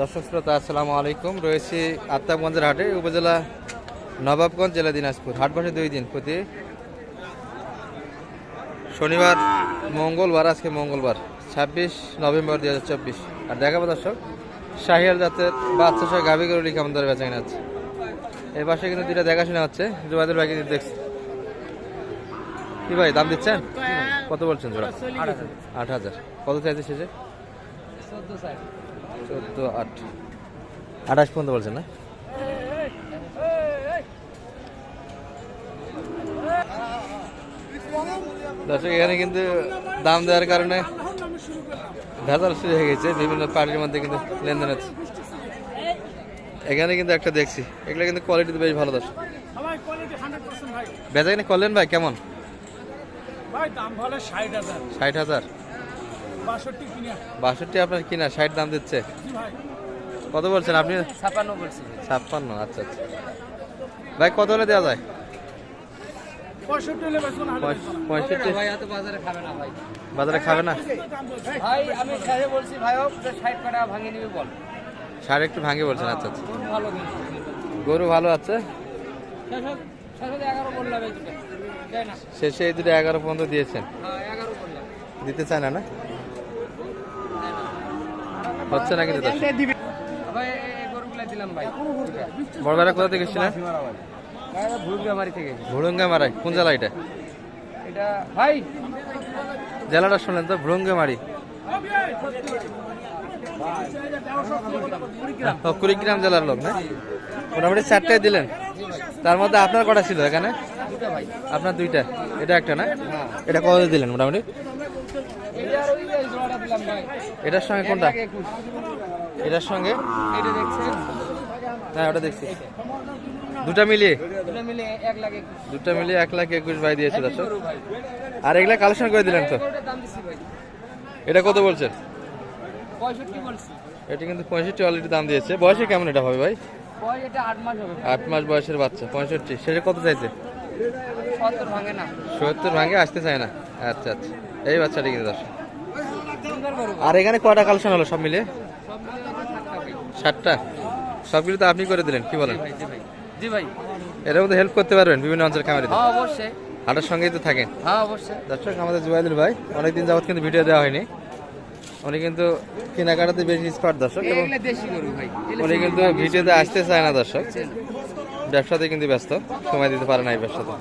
দর্শক শ্রোতা আসসালামু আলাইকুম। রয়েছি আত্মাবগঞ্জের হাটে উপজেলা নবাবগঞ্জ জেলা দিনাজপুর। হাট বসে দুই দিন প্রতি শনিবার মঙ্গলবার আজকে মঙ্গলবার ছাব্বিশ নভেম্বর দুই হাজার চব্বিশ। আর দেখাবো দর্শক শাহিয়াল জাতের বাচ্চা সহ গাভি গরুলি কেমন দরে বেচা কিনা হচ্ছে। এই পাশে কিন্তু দুইটা দেখাশোনা হচ্ছে জুবাদুল ভাই কিন্তু দেখছি। কি ভাই দাম দিচ্ছেন? কত বলছেন জোড়া? আট হাজার। কত চাইছে শেষে? চোদ্দ আট। আঠাশ পর্যন্ত বলছেন না? দর্শক এখানে কিন্তু দাম দেওয়ার কারণে ভেজাল শুরু হয়ে গেছে বিভিন্ন পার্টির মধ্যে কিন্তু লেনদেন হচ্ছে। এখানে কিন্তু একটা দেখছি এগুলো কিন্তু কোয়ালিটি বেশ ভালো দর্শক। সবাই কোয়ালিটি হান্ড্রেড পার্সেন্ট ভাই। বেচা কিনে করলেন ভাই কেমন? ষাট হাজার। বাষট্টি আপনার কিনা ষাট দাম দিচ্ছে। কত বলছেন আপনি? ছাপান্ন বলছি। ছাপ্পান্ন আচ্ছা আচ্ছা। ভাই কত হলে দেওয়া যায়? পঁয়ষট্টি বাজারে খাবে না ভাই। বাজারে খাবে না? ভাই আমি সাহেব বলছি ভাই ষাট টাকা ভাঙিয়ে নিবি বল। সাড়ে একটু ভাঙে বলছেন আচ্ছা আচ্ছা। গরু ভালো আছে? শেষে এই দুটো। এগারো পর্যন্ত দিয়েছেন। হ্যাঁ দিতে চায় না না? হচ্ছে না কিন্তু বড় ভাইরা কোথা থেকে এসেছিলেন? ভুলগামারি মারাই কোন জেলা এটা? এটা ভাই। জেলাটা শুনলেন তো ভুড়ুঙ্গা মারি ও, কুড়িগ্রাম জেলার লোক না? মোটামুটি চারটায় দিলেন। তার মধ্যে আপনার কটা ছিল এখানে? আপনার দুইটা। এটা একটা না? এটা কত দিলেন মোটামুটি? এটার সঙ্গে কোনটা? এটার সঙ্গে? হ্যাঁ ওটা দেখছি। দুটা মিলিয়ে? দুটো মিলিয়ে এক লাখ একুশ। ভাই দিয়েছে দর্শক। আর এগুলা কালেকশন করে দিলেন তো? এটা কত বলছেন? এটা কিন্তু পঁয়ষট্টি অলরেডি দাম দিয়েছে। বয়সে কেমন এটা হবে ভাই? আট মাস বয়সের বাচ্চা পঁয়ষট্টি। সেটা কত চাইছে? সত্তর ভাঙে ভাঙে আসতে চায় না। আচ্ছা আচ্ছা। এই বাচ্চাটি কিন্তু দর্শক। আর এখানে কয়টা কালেকশন হলো সব মিলে? ষাটটা সবগুলো তো আপনি করে দিলেন কি বলেন? জি ভাই এর মধ্যে হেল্প করতে পারবেন বিভিন্ন অঞ্চলের খামারিতে হ্যাঁ অবশ্যই। হাটের সঙ্গেই তো থাকেন। হ্যাঁ অবশ্যই। দর্শক আমাদের জুবাইদুল ভাই অনেকদিন যাবত কিন্তু ভিডিও দেওয়া হয়নি। উনি কিন্তু কেনাকাটাতে বেশি এক্সপার্ট দর্শক এবং উনি কিন্তু ভিডিওতে আসতে চায় না দর্শক। ব্যবসাতে কিন্তু ব্যস্ত সময় দিতে পারে না এই ব্যবসাতে।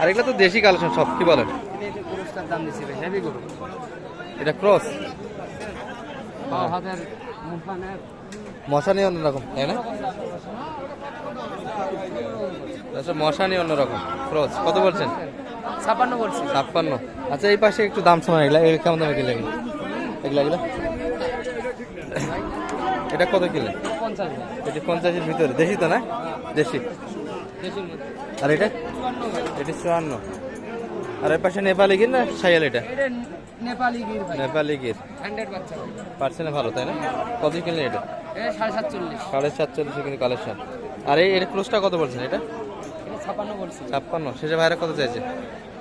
আর এগুলো তো দেশি কালেকশন সব কি বলেন? দাম দিছি ভাই হেভি গরু। এটা ক্রস মুখানের মশানি অন্যরকম তাই না? আচ্ছা মশানি অন্যরকম ক্রস কত বলছেন? ছাপান্ন বলছি। ছাপ্পান্ন। আচ্ছা এই পাশে একটু দাম শোনা এগুলা এগুলো কেমন দামে কিনলে এগুলো? এগুলা এগুলা? এটা কত পঞ্চাশ। ভাই এটি পঞ্চাশের ভিতরে। দেশি তো না? দেশি। আর এটা? এটি চুয়ান্ন। আর এই পাশে নেপালি গির না সাইয়াল এটা? নেপালি গির নেপালি গির। ভাই ভালো তাই না? কত কিনলেন এটা? সাড়ে সাতচল্লিশ। সাড়ে সাতচল্লিশে কিন্তু কালেকশন আর এই এর ক্লোজটা কত বলছেন এটা? এটা ছাপান্ন বলছি। ছাপ্পান্ন। শেষে ভাইরা কত চাইছে?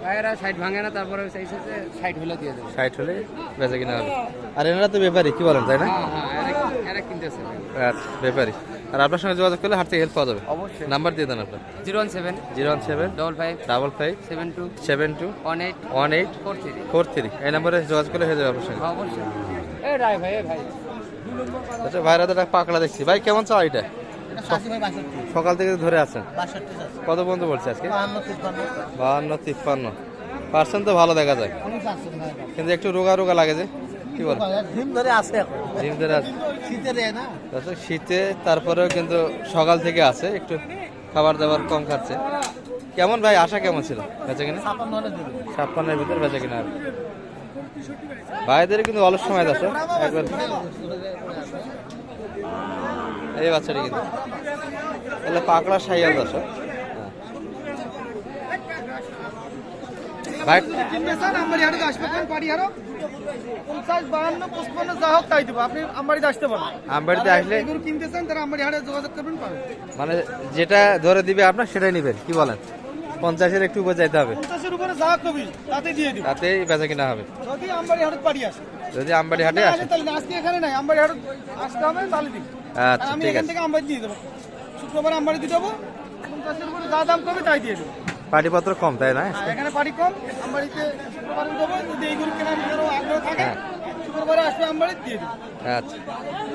ভাইয়েরা সাইড ভাঙে না তারপরে চাইছে যে সাইড হলে দিয়ে দেবে। ষাট হলে বেচে কিনা হবে। আর এনারা তো ব্যাপারী কি বলেন তাই না? হ্যাঁ হ্যাঁ এরা- এরা কিনতেছে। আচ্ছা ব্যাপারী। আর আপনার সঙ্গে যোগাযোগ করলে হাট থেকে হেল্প পাওয়া যাবে। অবশ্যই। নাম্বার দিয়ে দেন আপনার। Zero one seven zero one seven double five double five seven two seven two one eight one eight four three four three এই নম্বরে যোগাযোগ করলে হয়ে যাবে আপনার সঙ্গে। অবশ্যই। এ ভাই ভাই। আচ্ছা ভাইরা তো একটা পাকড়া দেখছি। ভাই কেমন চা এটা? সকাল থেকে ধরে আছেন। কত পর্যন্ত বলছে আজকে? বাহান্ন তিপ্পান্ন। পার্সেন্ট তো ভালো দেখা যায়। কিন্তু একটু রোগা রোগা লাগে যে। কি বল? ডিম ধরে আছে এখন। ডিম ধরে আছে। শীতে দেয় না? শীতে তারপরেও কিন্তু সকাল থেকে আছে একটু খাবার দাবার কম খাচ্ছে। কেমন ভাই আশা কেমন ছিল বেচে কিনা? ছাপ্পান্নের ভিতরে বেচে কিনা ভাইদের কিন্তু অলস সময় আছে একবার। এই বাচ্চাটি কিন্তু। তাহলে পাকড়া সাইয়াল দশ ভাই। আমার আসবে কোন পাড়ি হারো পঞ্চাশ বাহান্ন পঁচপান্ন যা হোক তাই দেবো। আপনি আসতে পারেন আসলে এগুলো কিনতেছেন তারা আমবাড়ি হাটে যোগাযোগ করবেন পাবেন। মানে যেটা ধরে দিবে আপনার সেটাই নেবেন। কি বলেন? পঞ্চাশের একটু উপর যাইতে হবে। পঞ্চাশের উপরে যা কবি তাতে দিয়ে দিব। তাতেই বেচা কিনা হবে। যদি আমবাড়ি হাটে পাড়ি আসে। যদি আমবাড়ি হাটে আসে। তাহলে না, আজকে এখানে নাই আমবাড়ি হাটে আসতে হবে তাহলে দিন আচ্ছা আমি এখান থেকে আমবাড়ি দিয়ে দেবো। শুক্রবার আমবাড়ি দিয়ে দেবো পঞ্চাশের উপরে যা দাম করবে তাই দিয়ে দেবো। পাটিপত্র কম তাই না? আর এখানে পাটি কম আমবাড়িতে শুক্রবারে দেবো যদি এই গরু কেনার কারও আগ্রহ থাকে হ্যাঁ। শুক্রবারে আসবে আমবাড়ি দিয়ে দেবো। আচ্ছা।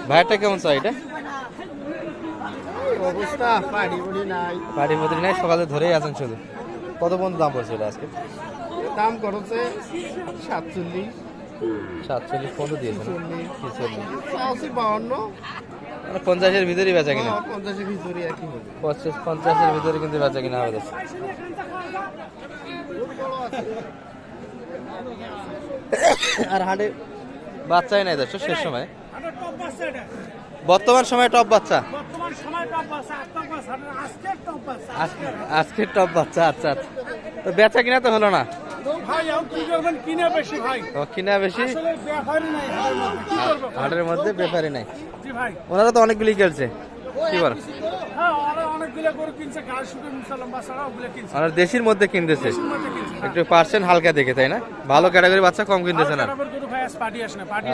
ভাইটা কেমন চাই এটা? অবস্থা পাটি বলি নাই। নাই সকালে ধরেই আছেন শুধু। কত পর্যন্ত দাম পড়ছে এটা আজকে? দাম করছে সাতচল্লিশ। সাতচল্লিশ পর্যন্ত দিয়েছে না? ছেচল্লিশ আশি বাউন্ন। পঞ্চাশের ভিতরেই বেচা কিনা? পঞ্চাশের ভিতরে একই পঞ্চাশ পঞ্চাশের ভিতরে কিন্তু বেচা কিনা হবে দেখছি। আর হাটে বাচ্চাই নাই দেখছ শেষ সময়। বর্তমান সময়ে টপ বাচ্চা? সময় টপ বাচ্চা আজকের টপ বাচ্চা আজ- আজকের টপ বাচ্চা আচ্ছা আচ্ছা। তো বেচা কিনা তো হলো না? কিনে বেশি ভাই ও কিনা বেশি? আসলে ব্যাপারই নাই হাটের মধ্যে। কি করব? ব্যাপারই নাই। ওনারা তো অনেকগুলি খেলছে। কি বল? হ্যাঁ আরও দেশির মধ্যে কিনতেছে। একটু পার্সেন্ট হালকা দেখে তাই না? ভালো ক্যাটাগরি বাচ্চা কম কিনতেছে না। আসে না।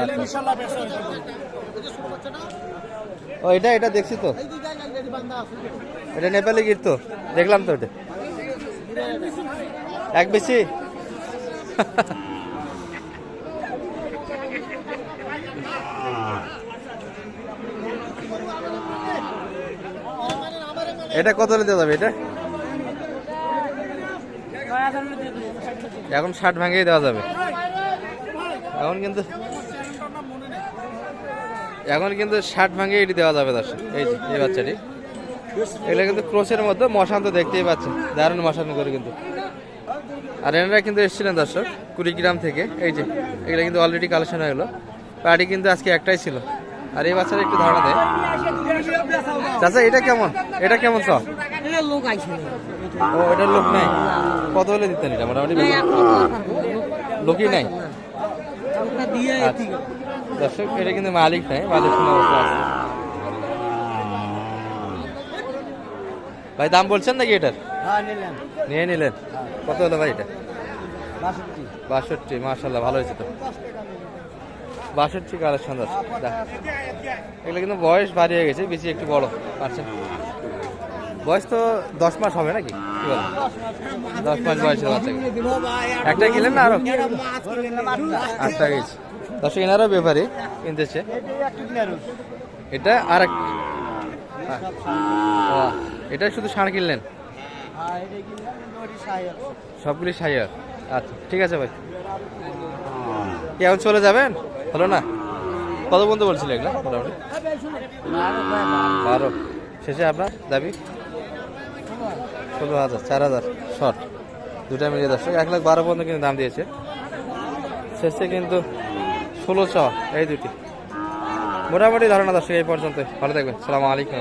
হয়ে ও এটা এটা দেখছি তো। এটা নেপালি গির তো। দেখলাম তো এটা এক বেশি? এটা কত দেওয়া যাবে এটা? এখন ষাট ভাঙেই দেওয়া যাবে। এখন কিন্তু এখন কিন্তু ষাট ভাঙে এটি দেওয়া যাবে দর্শক। এই যে, এই বাচ্চাটি। এগুলো কিন্তু ক্রোসের মধ্যে মশান তো দেখতেই পাচ্ছেন। দারুণ মশান করে কিন্তু। আর এনারা কিন্তু এসেছিলেন দর্শক কুড়িগ্রাম থেকে। এই যে এগুলো কিন্তু অলরেডি কালেকশন হয়ে গেলো। পার্টি কিন্তু আজকে একটাই ছিল। আর এই বাচ্চারা একটু ধারণা দেয়। চাচা এটা কেমন? এটা কেমন আইছে। ও এটার লোক নাই? কত হলে দিতেন এটা? মোটামুটি লোকই নাই? আচ্ছা। দর্শক এটা কিন্তু মালিক নাই মালিক অবস্থা আছে। ভাই দাম বলছেন নাকি এটার? হ্যাঁ নিয়ে নিলেন। কত হলো ভাই এটা? বাষট্টি। মার্শাল্লাহ ভালো হয়েছে তো। বাষট্টি কালেকশন দর্শক দেখ। এগুলো কিন্তু বয়স ভারী হয়ে গেছে বেশি একটু বড় পারছেন? বয়স তো দশ মাস হবে নাকি? কি দশ মাস বয়সের বাচ্চা একটা কিনলেন না আরও? আটটা গেছে দর্শক এনারও ব্যাপারে কিনতেছে এটা আর এক এটা শুধু ষাঁড় কিনলেন? সবগুলি সাইয়ার আচ্ছা ঠিক আছে ভাই। কি এখন চলে যাবেন? হলো না? কত বন্ধু বলছিল এগুলো মোটামুটি? বারো। শেষে আপনার দাবি? ষোলো হাজার চার হাজার শর্ট। দুটা মিলিয়ে দর্শক এক লাখ বারো পর্যন্ত কিন্তু দাম দিয়েছে। শেষে কিন্তু ষোলো ছ এই দুটি। মোটামুটি ধারণা দর্শক এই পর্যন্ত ভালো থাকবেন। সালাম আলাইকুম